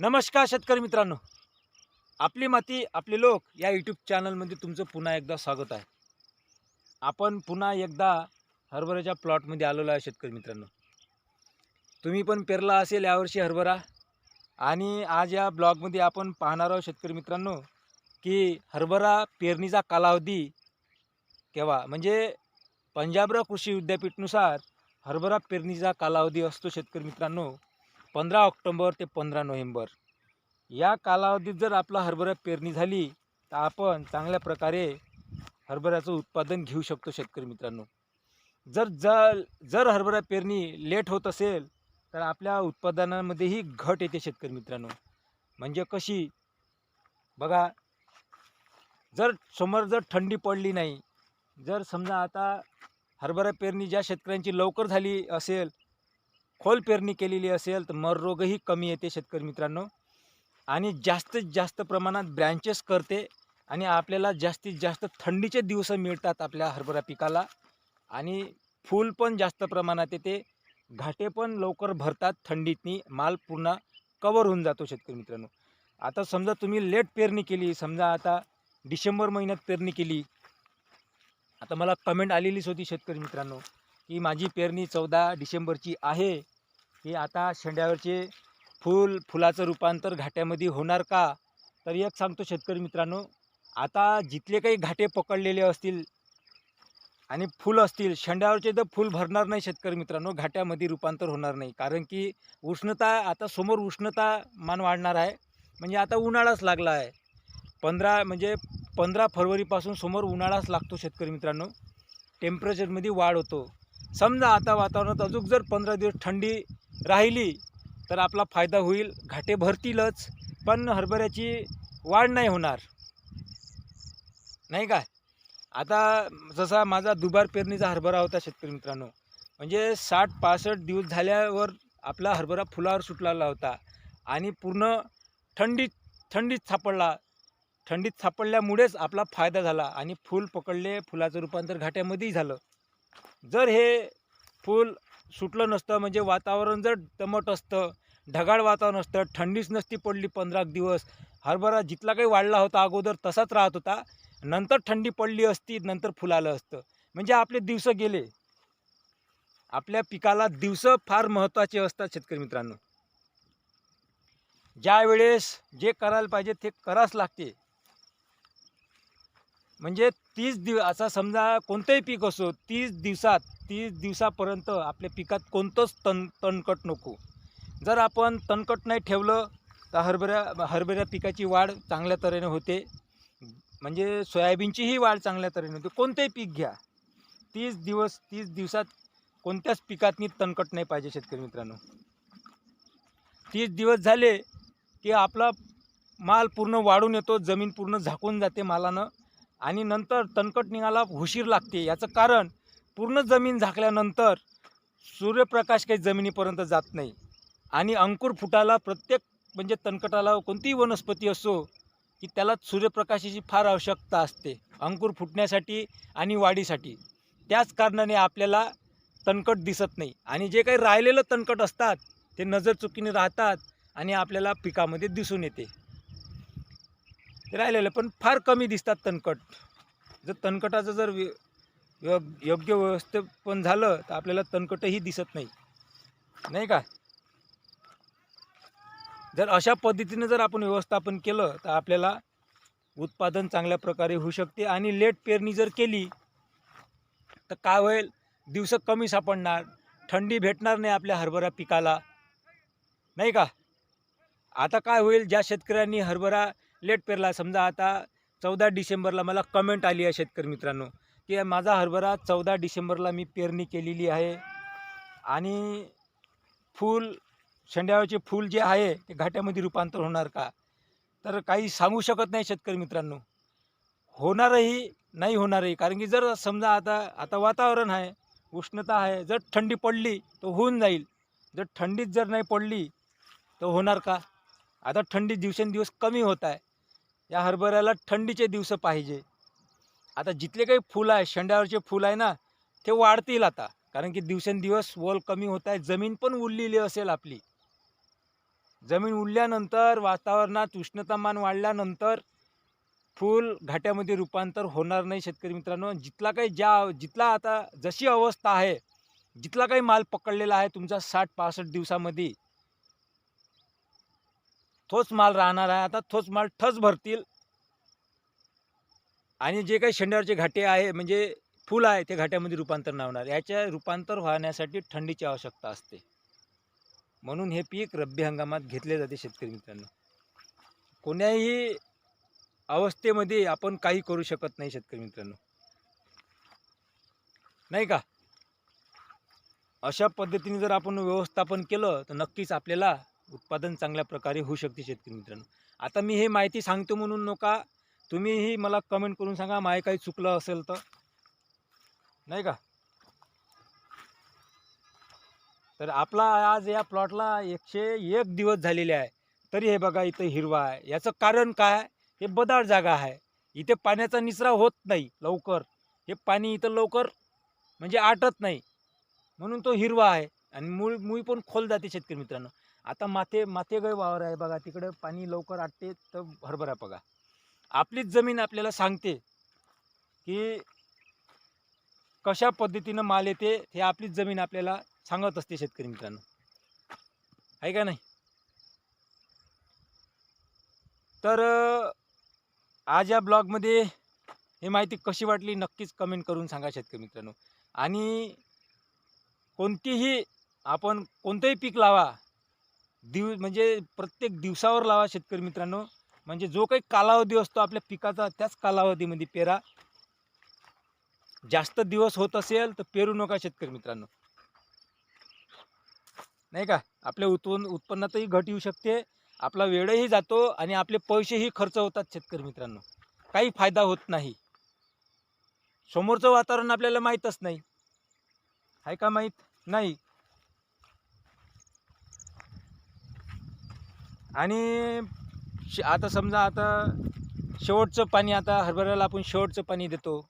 नमस्कार शेतकरी मित्रांनो. आपली माती आपले लोक या यूट्यूब चॅनलमध्ये तुमचं पुन्हा एकदा स्वागत आहे. आपण पुन्हा एकदा हरभऱ्याच्या प्लॉटमध्ये आलेलो आहे शेतकरी मित्रांनो. तुम्ही पण पेरला असेल यावर्षी हरभरा. आणि आज या ब्लॉगमध्ये आपण पाहणार आहोत शेतकरी मित्रांनो की हरभरा पेरणीचा कालावधी केव्हा? म्हणजे पंजाबराव कृषी विद्यापीठनुसार हरभरा पेरणीचा कालावधी असतो शेतकरी मित्रांनो पंधरा ऑक्टोंबर ते पंधरा नोव्हेंबर. या कालावधीत जर आपला हरभरा पेरणी झाली तर आपण चांगल्या प्रकारे हरभऱ्याचं उत्पादन घेऊ शकतो शेतकरी मित्रांनो. जर जर जर हरभरा पेरणी लेट होत असेल तर आपल्या उत्पादनामध्येही घट येते शेतकरी मित्रांनो. म्हणजे कशी? बघा जर समोर जर थंडी पडली नाही जर समजा आता हरभरा पेरणी ज्या शेतकऱ्यांची लवकर झाली असेल खोल पेरणी केलेली असेल तर मररोगही कमी येते शेतकरी मित्रांनो. आणि जास्तीत जास्त प्रमाणात ब्रँचेस करते आणि आपल्याला जास्तीत जास्त थंडीचे दिवस मिळतात आपल्या हरभरा पिकाला. आणि फूल पण जास्त प्रमाणात येते. घाटे पण लवकर भरतात थंडीतनी माल पूर्ण कवर होऊन जातो शेतकरी मित्रांनो. आता समजा तुम्ही लेट पेरणी केली समजा आता डिसेंबर महिन्यात पेरणी केली. आता मला कमेंट आलेलीच होती शेतकरी मित्रांनो की माझी पेरणी चौदा डिसेंबरची आहे. की आता शेंड्यावरचे फूल फुलाचं रूपांतर घाट्यामध्ये होणार का? तर एक सांगतो शेतकरी मित्रांनो आता जिथले काही घाटे पकडलेले असतील आणि फुल असतील शेंड्यावरचे तर फुल भरणार नाही शेतकरी मित्रांनो घाट्यामध्ये रूपांतर होणार नाही. कारण की उष्णता आता समोर उष्णता मान वाढणार आहे. म्हणजे आता उन्हाळाच लागला आहे. पंधरा म्हणजे पंधरा फरवरीपासून समोर उन्हाळाच लागतो शेतकरी मित्रांनो. टेम्परेचरमध्ये वाढ होतो. समजा आता वातावरणात अजून जर पंधरा दिवस थंडी राहिली तर आपला फायदा होईल. घाटे भरतीलच पण हरभऱ्याची वाढ नाही होणार. नाही काय आता जसा माझा दुबार पेरणीचा हरभरा होता शेतकरी मित्रांनो म्हणजे साठ पासष्ट दिवस झाल्यावर आपला हरभरा फुलावर सुटलेला होता आणि पूर्ण थंडीत थंडीत सापडला. थंडीत सापडल्यामुळेच आपला फायदा झाला आणि फूल पकडले फुलाचं रूपांतर घाट्यामध्येही झालं. जर हे फूल सुटलं नसतं. म्हणजे वातावरण जर दमट असतं ढगाळ वातावरण असतं थंडीच नसती पडली पंधरा दिवस हरभरा जितला काही वाढला होता अगोदर तसाच राहत होता. नंतर थंडी पडली असती नंतर फुलालं असतं. म्हणजे आपले दिवस गेले. आपल्या पिकाला दिवस फार महत्त्वाचे असतात शेतकरी मित्रांनो. ज्या वेळेस जे करायला पाहिजे ते करावंच लागते. म्हणजे तीस दिव असा समजा कोणतंही पीक असो तीस दिवसात तीस दिवसापर्यंत आपल्या पिकात कोणतंच तण तणकट नको. जर आपण तणकट नाही ठेवलं तर हरभऱ्या हरभऱ्या पिकाची वाढ चांगल्या तऱ्हेने होते. म्हणजे सोयाबीनचीही वाढ चांगल्या तऱ्हेने होते. कोणतंही पीक घ्या. तीस दिवस तीस दिवसात कोणत्याच पिकातनी तणकट नाही पाहिजे शेतकरी मित्रांनो. तीस दिवस झाले की आपला माल पूर्ण वाढून येतो जमीन पूर्ण झाकून जाते मालानं. आणि नंतर तणकट निघाला हुशीर लागते. याचं कारण पूर्ण जमीन झाकल्यानंतर सूर्यप्रकाश काही जमिनीपर्यंत जात नाही. आणि अंकुर फुटायला प्रत्येक म्हणजे तणकटाला कोणतीही वनस्पती असो की त्याला सूर्यप्रकाशाची फार आवश्यकता असते. अंकुर फुटण्यासाठी आणि वाढीसाठी. त्याच कारणाने आपल्याला तणकट दिसत नाही. आणि जे काही राहिलेलं तणकट असतात ते नजर चुकीने राहतात आणि आपल्याला पिकामध्ये दिसून येते. ते राहिलेलं पण फार कमी दिसतात तणकट. जर तणकटाचं जर व्य- योग- योग्य व्यवस्थापन झालं तर आपल्याला तणकटही दिसत नाही. नाही का? जर अशा पद्धतीने जर आपण व्यवस्थापन केलं तर आपल्याला उत्पादन चांगल्या प्रकारे होऊ शकते आणि लेट पेरणी जर केली तर काय होईल? दिवस कमी सापडणार. थंडी भेटणार नाही आपल्या हरभरा पिकाला. नाही का? आता काय होईल? ज्या शेतकऱ्यांनी हरभरा लेट पेरला. समजा आता चौदा डिसेंबरला मला कमेंट आली आहे शेतकरी मित्रांनो की माझा हरभरा चौदा डिसेंबरला मी पेरणी केलेली आहे. आणि फूल शेंड्यावरचे फूल जे आहे ते घाट्यामध्ये रूपांतर होणार का? तर काही सांगू शकत नाही शेतकरी मित्रांनो. होणारही नाही होणारही. कारण की जर समजा आता आता वातावरण आहे उष्णता आहे जर थंडी पडली तर होऊन जाईल. जर थंडीत जर नाही पडली तर होणार का? आता थंडी दिवसेंदिवस कमी होत आहे. या हरभऱ्याला थंडीचे दिवस पाहिजे. आता जिथले काही फुलं आहे शेंड्यावरचे फुलं आहे ना ते वाढतील आता. कारण की दिवसेंदिवस वल कमी होत आहे जमीन पण उरलेली असेल आपली. जमीन उरल्यानंतर वातावरणात उष्णतामान वाढल्यानंतर फूल घाट्यामध्ये रूपांतर होणार नाही शेतकरी मित्रांनो. जिथला काही ज्या जिथला आता जशी अवस्था आहे जिथला काही माल पकडलेला आहे तुमचा साठ पासष्ट दिवसामध्ये तोच माल राहणार आहे. आता तोच माल ठस भरतील. आणि जे काही शेंड्यावरचे घाटे आहे म्हणजे फुल आहे ते घाट्यामध्ये रूपांतर नाही होणार. याच्या रूपांतर होण्यासाठी थंडीची आवश्यकता असते. म्हणून हे पीक रब्बी हंगामात घेतले जाते शेतकरी मित्रांनो. कोण्याही अवस्थेमध्ये आपण काही करू शकत नाही शेतकरी मित्रांनो. नाही का? अशा पद्धतीने जर आपण व्यवस्थापन केलं तर नक्कीच आपल्याला उत्पादन चांगल्या प्रकारे होऊ शकते शेतकरी मित्रांनो. आता मी हे माहिती सांगतो म्हणून नका. तुम्हीही मला कमेंट करून सांगा माय काही चुकलं असेल तर. नाही का? तर आपला आज या प्लॉटला एकशे एक दिवस झालेले आहे. तरी हे बघा इथं हिरवा आहे. याचं कारण काय? हे बदाड जागा आहे. इथे पाण्याचा निचरा होत नाही लवकर. हे पाणी इथं लवकर म्हणजे आटत नाही. म्हणून तो हिरवा आहे. आणि मुळ मुळी पण खोल जाते शेतकरी मित्रांनो. आता माथे माथेगळ वावर आहे बघा तिकडे पाणी लवकर आटते तर हरभरा बघा. आपलीच जमीन आपल्याला सांगते की कशा पद्धतीनं माल येते हे आपलीच जमीन आपल्याला सांगत असते शेतकरी मित्रांनो. आहे का नाही? तर आज या ब्लॉगमध्ये हे माहिती कशी वाटली नक्कीच कमेंट करून सांगा शेतकरी मित्रांनो. आणि कोणतीही आपण कोणतंही पीक लावा दिव म्हणजे प्रत्येक दिवसावर लावा शेतकरी मित्रांनो. म्हणजे जो काही कालावधी असतो आपल्या पिकाचा त्याच कालावधीमध्ये पेरा. जास्त दिवस होत असेल तर पेरू नका शेतकरी मित्रांनो. नाही का? आपल्या उत्पन्न उत्पन्नातही घट येऊ शकते. आपला वेळही जातो आणि आपले पैसेही खर्च होतात शेतकरी मित्रांनो. काही फायदा होत नाही. समोरचं वातावरण आपल्याला माहीतच नाही. आहे का माहीत? नाही. आणि शे आता समजा आता शेवटचं पाणी आता हरभऱ्याला आपण शेवटचं पाणी देतो.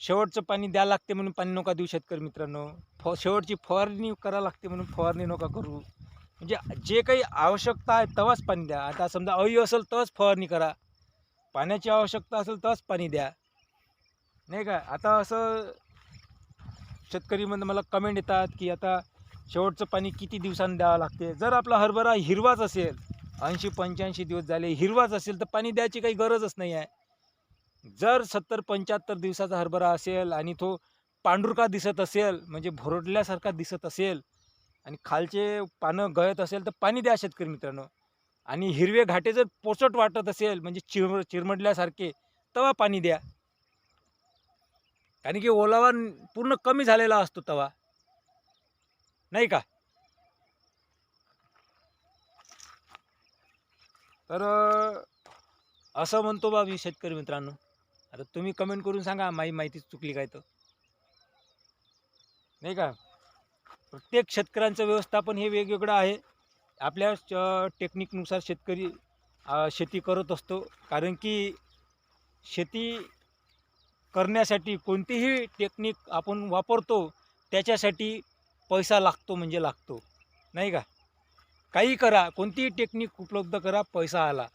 शेवटचं पाणी द्यावं लागते म्हणून पाणी नका देऊ शेतकरी मित्रांनो. फ शेवटची फवारणी करावं लागते म्हणून फवारणी नका करू. म्हणजे जे काही आवश्यकता आहे तेव्हाच पाणी द्या. आता समजा अळी असेल तेव्हाच फवारणी करा. पाण्याची आवश्यकता असेल तेव्हाच पाणी द्या. नाही का? आता असं शेतकरीमध्ये मला कमेंट येतात की आता शेवटचं पाणी किती दिवसांनी द्यावं लागते? जर आपला हरभरा हिरवाच असेल ऐंशी पंच्याऐंशी दिवस झाले हिरवाच असेल तर पाणी द्यायची काही गरजच नाही आहे. जर सत्तर पंच्याहत्तर दिवसाचा हरभरा असेल आणि तो पांढुरका दिसत असेल म्हणजे भोरडल्यासारखा दिसत असेल आणि खालचे पानं गळत असेल तर पाणी द्या शेतकरी मित्रांनो. आणि हिरवे घाटे जर पोचट वाटत असेल म्हणजे चिर चिरमडल्यासारखे तेव्हा पाणी द्या. कारण की ओलावा पूर्ण कमी झालेला असतो तवा. नाही का? तर असं म्हणतो बा मी शेतकरी मित्रांनो. आता तुम्ही कमेंट करून सांगा माही माहिती चुकली काय तर. नाही का? प्रत्येक शेतकऱ्यांचं व्यवस्थापन हे वेगवेगळं आहे. आपल्या टेक्निकनुसार शेतकरी शेती करत असतो. कारण की शेती करण्यासाठी कोणतीही टेक्निक आपण वापरतो त्याच्यासाठी पैसा लागतो म्हणजे लागतो. नाही का? काही करा कोणतीही टेक्निक उपलब्ध करा पैसा आला.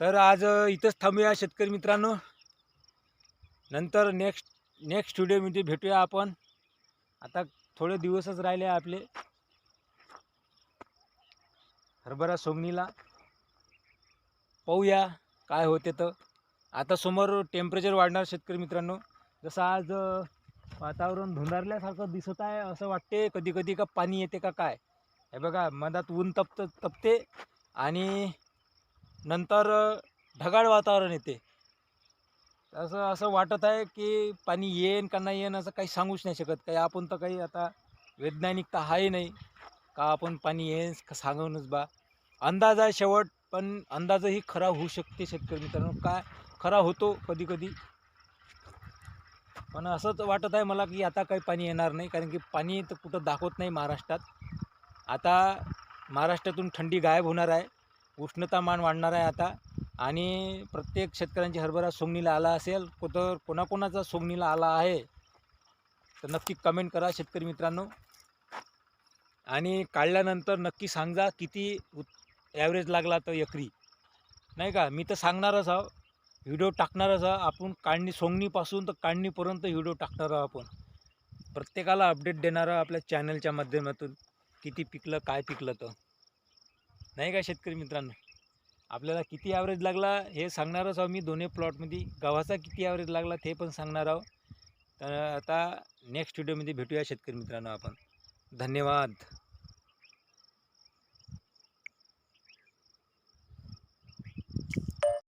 तर आज इथंच थांबूया शेतकरी मित्रांनो. नंतर नेक्स्ट नेक्स्ट स्टुडिओमध्ये भेटूया आपण. आता थोडे दिवसच राहिले आपले. हरभरा सोंगणीला पाहूया काय होते तर. आता समोर टेम्परेचर वाढणार शेतकरी मित्रांनो. जसं आज वातावरण धुंधारल्यासारखं दिसत आहे असं वाटते. कधी कधी का पाणी येते का काय? हे बघा मधात ऊन तपत तपते आणि नंतर ढगाळ वातावरण येते. असं असं वाटत आहे की पाणी येईन का नाही येईन असं काही सांगूच नाही शकत. काही आपण तर काही आता वैज्ञानिक तर आहे नाही. का आपण पाणी येईन का सांगूनच बा. अंदाज आहे शेवट पण अंदाजही खरा होऊ शकते शेतकरी मित्रांनो. काय खरा होतो कधी कधी? पण असंच वाटत आहे मला की आता काही पाणी येणार नाही कारण की पाणी तर कुठं दाखवत नाही महाराष्ट्रात. आता महाराष्ट्रातून थंडी गायब होणार आहे उष्णतामान वाढणार आहे आता. आणि प्रत्येक शेतकऱ्यांची हरभरा सोंगणीला आला असेल कुठं कोणाकोणाचा सोंगणीला आला आहे तर नक्की कमेंट करा शेतकरी मित्रांनो. आणि काढल्यानंतर नक्की सांगा किती उत् ॲव्हरेज लागला तर एकरी. नाही का? मी तर सांगणारच आहो. व्हिडिओ टाकणारच आहो. आपण काढणी सोंगणीपासून तर काढणीपर्यंत व्हिडिओ टाकणार आहो आपण. प्रत्येकाला अपडेट देणार आहो आपल्या चॅनलच्या माध्यमातून. किती पिकलं काय पिकलं तर. नाही का शेतकरी मित्रांनो? आपल्याला किती ॲव्हरेज लागला हे सांगणारच आहो मी दोन्ही प्लॉटमध्ये गव्हाचा किती ॲव्हरेज लागला ते पण सांगणार आहो. तर आता नेक्स्ट व्हिडिओमध्ये भेटूया शेतकरी मित्रांनो आपण. धन्यवाद.